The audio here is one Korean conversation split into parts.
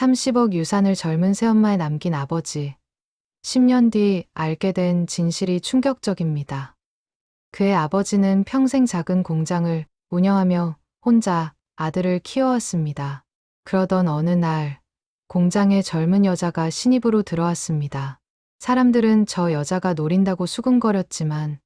30억 유산을 젊은 새엄마에 남긴 아버지. 10년 뒤 알게 된 진실이 충격적입니다. 그의 아버지는 평생 작은 공장을 운영하며 혼자 아들을 키워왔습니다. 그러던 어느 날 공장에 젊은 여자가 신입으로 들어왔습니다. 사람들은 저 여자가 노린다고 수군거렸지만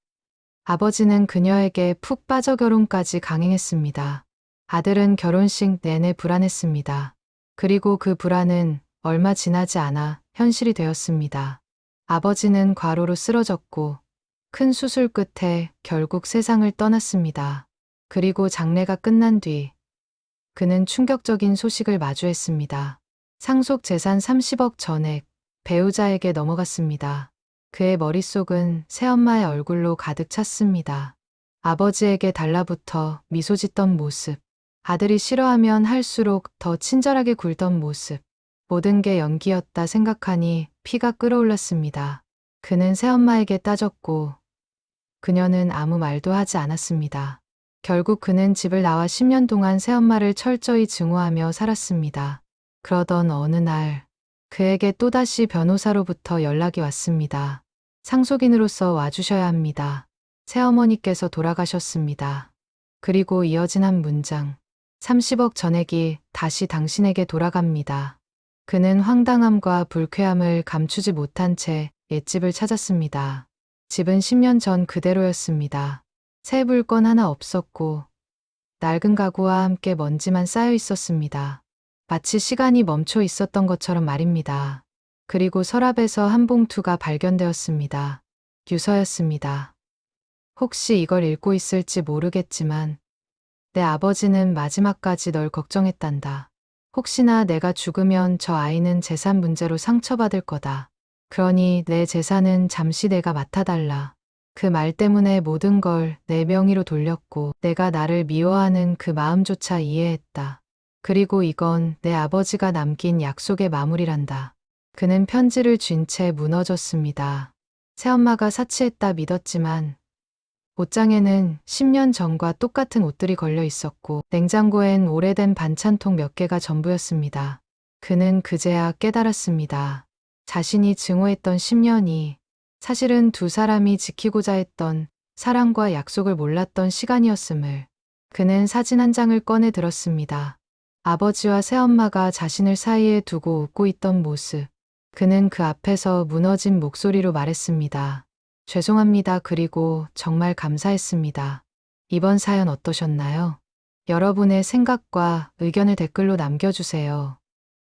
아버지는 그녀에게 푹 빠져 결혼까지 강행했습니다. 아들은 결혼식 내내 불안했습니다. 그리고 그 불안은 얼마 지나지 않아 현실이 되었습니다. 아버지는 과로로 쓰러졌고 큰 수술 끝에 결국 세상을 떠났습니다. 그리고 장례가 끝난 뒤 그는 충격적인 소식을 마주했습니다. 상속 재산 30억 전액 배우자에게 넘어갔습니다. 그의 머릿속은 새엄마의 얼굴로 가득 찼습니다. 아버지에게 달라붙어 미소 짓던 모습, 아들이 싫어하면 할수록 더 친절하게 굴던 모습, 모든 게 연기였다 생각하니 피가 끓어올랐습니다. 그는 새엄마에게 따졌고, 그녀는 아무 말도 하지 않았습니다. 결국 그는 집을 나와 10년 동안 새엄마를 철저히 증오하며 살았습니다. 그러던 어느 날, 그에게 또다시 변호사로부터 연락이 왔습니다. 상속인으로서 와주셔야 합니다. 새어머니께서 돌아가셨습니다. 그리고 이어진 한 문장. 30억 전액이 다시 당신에게 돌아갑니다. 그는 황당함과 불쾌함을 감추지 못한 채 옛집을 찾았습니다. 집은 10년 전 그대로였습니다. 새 물건 하나 없었고, 낡은 가구와 함께 먼지만 쌓여 있었습니다. 마치 시간이 멈춰 있었던 것처럼 말입니다. 그리고 서랍에서 한 봉투가 발견되었습니다. 유서였습니다. 혹시 이걸 읽고 있을지 모르겠지만, 내 아버지는 마지막까지 널 걱정했단다. 혹시나 내가 죽으면 저 아이는 재산 문제로 상처받을 거다. 그러니 내 재산은 잠시 내가 맡아달라. 그 말 때문에 모든 걸 내 명의로 돌렸고 내가 나를 미워하는 그 마음조차 이해했다. 그리고 이건 내 아버지가 남긴 약속의 마무리란다. 그는 편지를 쥔 채 무너졌습니다. 새엄마가 사치했다 믿었지만 옷장에는 10년 전과 똑같은 옷들이 걸려 있었고 냉장고엔 오래된 반찬통 몇 개가 전부였습니다. 그는 그제야 깨달았습니다. 자신이 증오했던 10년이 사실은 두 사람이 지키고자 했던 사랑과 약속을 몰랐던 시간이었음을 그는 사진 한 장을 꺼내 들었습니다. 아버지와 새엄마가 자신을 사이에 두고 웃고 있던 모습. 그는 그 앞에서 무너진 목소리로 말했습니다. 죄송합니다. 그리고 정말 감사했습니다. 이번 사연 어떠셨나요? 여러분의 생각과 의견을 댓글로 남겨주세요.